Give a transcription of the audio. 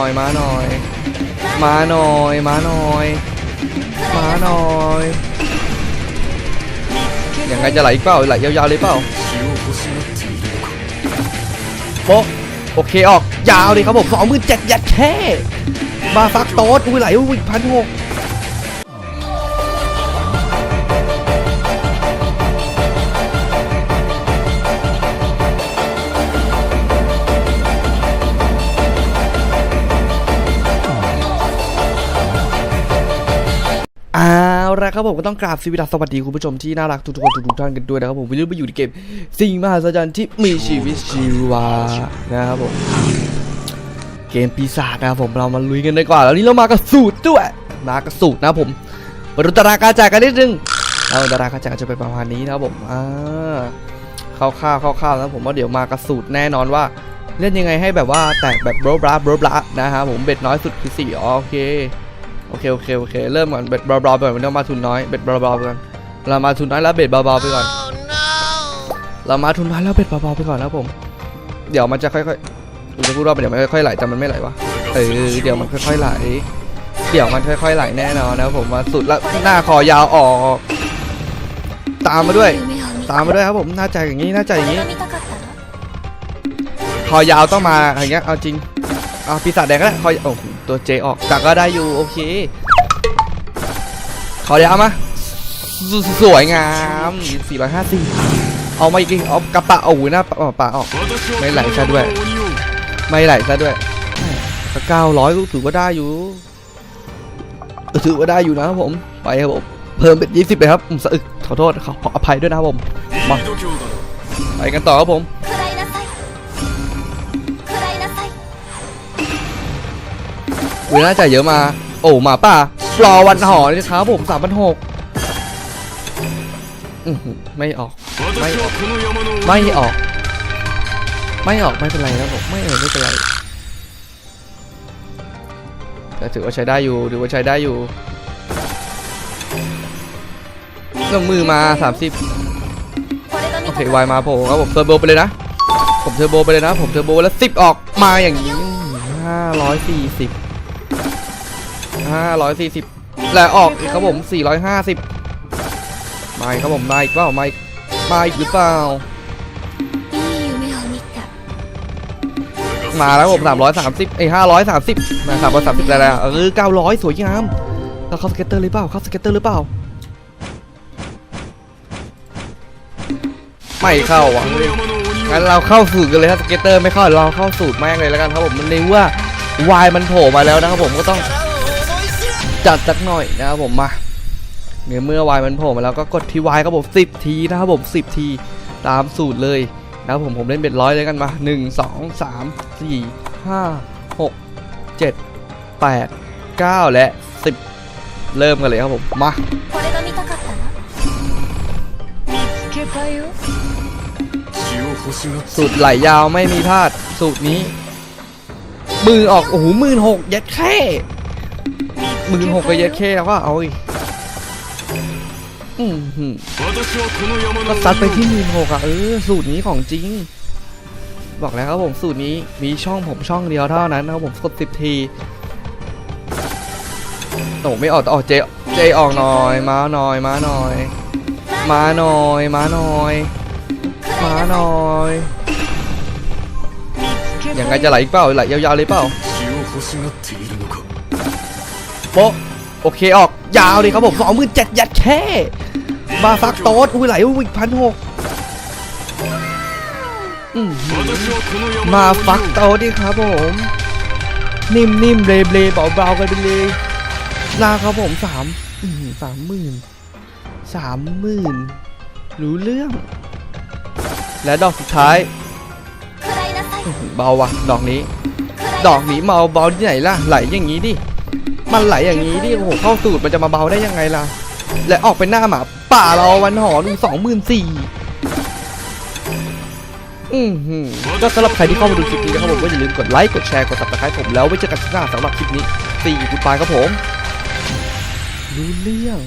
น่อยมาหน่อย มาหน่อยมาหน่อยมาหน่อยยังไงจะไหลเปล่าไหลยาวๆเลยเปล่าโปโอเคออกยาวเลยครับผมสองหมื่นเจ็ดยัดแค่มาฟักโต๊ดอุ้ยไหลอุ้ยพันหก เอาละครับผมก็ต้องกราบสวัสดีคุณผู้ชมที่น่ารักทุกๆคนทุกๆท่านกันด้วยนะครับผมวันนี้มาอยู่ในเกมสิ่งมหัศจรรย์ที่มีชีวิตชีวานะครับผมเกมปีศาจนะครับผมเรามาลุยกันดีกว่าแล้วนี่เรามากับสูตรด้วยมากับสูตรนะครับผมมาดูตารางการจ่ายกันนิดนึงเอาตารางการจ่ายจะเป็นประมาณนี้นะครับผมอ่าคร่าวๆคร่าวๆนะผมว่าเดี๋ยวมากับสูตรแน่นอนว่าเล่นยังไงให้แบบว่าแตกแบบโบรบลาโบรบลานะครับผมเบ็ดน้อยสุดคือสี่โอเค โอเคโอเคโอเคเริ่มก่อนเบ็ดบราบราไปก่อนเรามาทุนน้อยเบ็ดบราบราไปก่อนเรามาทุนน้อยแล้วเบ็ดบราบราไปก่อน เรามาทุนน้อยแล้วเบ็ดบราบราไปก่อนนะผม เดี๋ยวมันจะค่อยๆผมจะพูดว่าเดี๋ยวมันค่อยๆไหลแต่มันไม่ไหลวะเออเดี๋ยวมันค่อยๆไหล เดี๋ยวมันค่อยๆไหลแน่นอนนะผมมาสุดละหน้าคอยาวออก ตามมาด้วย ตามมาด้วยครับผมหน้าใจอย่างนี้หน้าใจอย่างนี้ คอยาวต้องมาอย่างเงี้ยเอาจริง อ่าปีศาจแดงก็ได้คอยโอ้ตัวเจออกแต่ก็ได้อยู่โอเคขอเดี๋ยวเอามาสวยงาม 450 เอามาอีกเอากระปะโอาหูหน้าปะออก ไม่ไหลซะด้วย ไม่ไหลซะด้วยเก้าร้อยถือว่าได้อยู่ ถือว่าได้อยู่นะครับผม ไปครับผม เพิ่มเป็นยี่สิบไปครับสะอึกขอโทษขออภัยด้วยนะครับผม มา ไปกันต่อครับผม หรือน่าจะเยอะมา โอ้มาป่ารอวันหอนี่ครับผมสามพันหกไม่ออกไม่ออก ไม่ออก ไม่ออกไม่เป็นไรนะผมไม่เออไม่เป็นไรแต่ถือว่าใช้ได้อยู่ถือว่าใช้ได้อยู่ลงมือมา 30 โอเควายมาผมครับผมเทอร์โบไปเลยนะ ผมเทอร์โบไปเลยนะ ผมเทอร์โบแล้วสิบออกมาอย่างนี้ห้าร้อยสี่สิบ 540และออกอีกครับผม 450มาอีกครับผมมาอีกเปล่ามาอีกมาอีกหรือเปล่ามาแล้วผม330ไอ้ย530นะ330ได้แล้วเออ900 สวยงามแล้วเข้าสเก็ตเตอร์หรือเปล่าเข้าสเก็ตเตอร์หรือเปล่า ไม่เข้าวะงั้นเราเข้าสูตรกันเลยครับสเก็ตเตอร์ไม่เข้าเราเข้าสูตรแม่งเลยแล้วกันครับผมมันเรียกว่าวายมันโผล่มาแล้วนะครับผมก็ต้อง จัดสักหน่อยนะครับผมมาเมื่อเมื่อวายมันโผล่มาแล้วก็กดทีวายครับผมสิบทีนะครับผมสิบทีตามสูตรเลยนะครับผมผมเล่นเบ็ดร้อยเลยกันมาหนึ่งงสสอามสี่ห้าหกเจ็ดแปดเก้าและสิบเริ่มกันเลยครับผมมาสูตรไหลยาวไม่มีพลาดสูตรนี้มือออกโอ้โหมื่นหกยัดแค่ หมื่นหกไปเยอะแค่แล้วว่าเอาอีกก็ซัดไปที่หมื่นหกอะเออสูตรนี้ของจริง บอกแล้วครับผมสูตรนี้มีช่องผมช่องเดียวเท่านั้นนะครับผมกดสิบทีโอ้ไม่ออกออกเจเจออกหน่อยมาหน่อยมาหน่อย มาหน่อยมาหน่อยมาหน่อยยังไงจะไหลเปล่าไหลยาวๆเลยเปล่า โปโอเคออกยาวเลยครับผมสองหมื่นเจ็ดยัดแค่มาฟักโต๊ดอุ้ยไหลอุ้ยพันหกมาฟักโต๊ดดิครับผม นิ่มๆเบลเบลเบาๆกันไปเลยลาครับผมสามสามหมื่นสามหมื่นรู้เรื่อง และดอกสุดท้ายเบาว่ะ ดอกนี้ ดอกนี้เมาเบาที่ไหนล่ะไหลอย่างนี้ดิ มันไหลอย่างนี้นี่โอ้โหเข้าสูตรมันจะมาเบาได้ยังไงล่ะ และออกเป็นหน้าหมาป่าเราวันหอดูสองหมื่นสี่อือหือก็สำหรับใครที่เข้ามาดูคลิปนี้นะครับผมก็อย่าลืมกดไลค์กดแชร์กด subscribe ผมแล้วไว้เจอกันคลิปหน้าสำหรับคลิปนี้สี่คุณปายครับผมรู้เรื่อง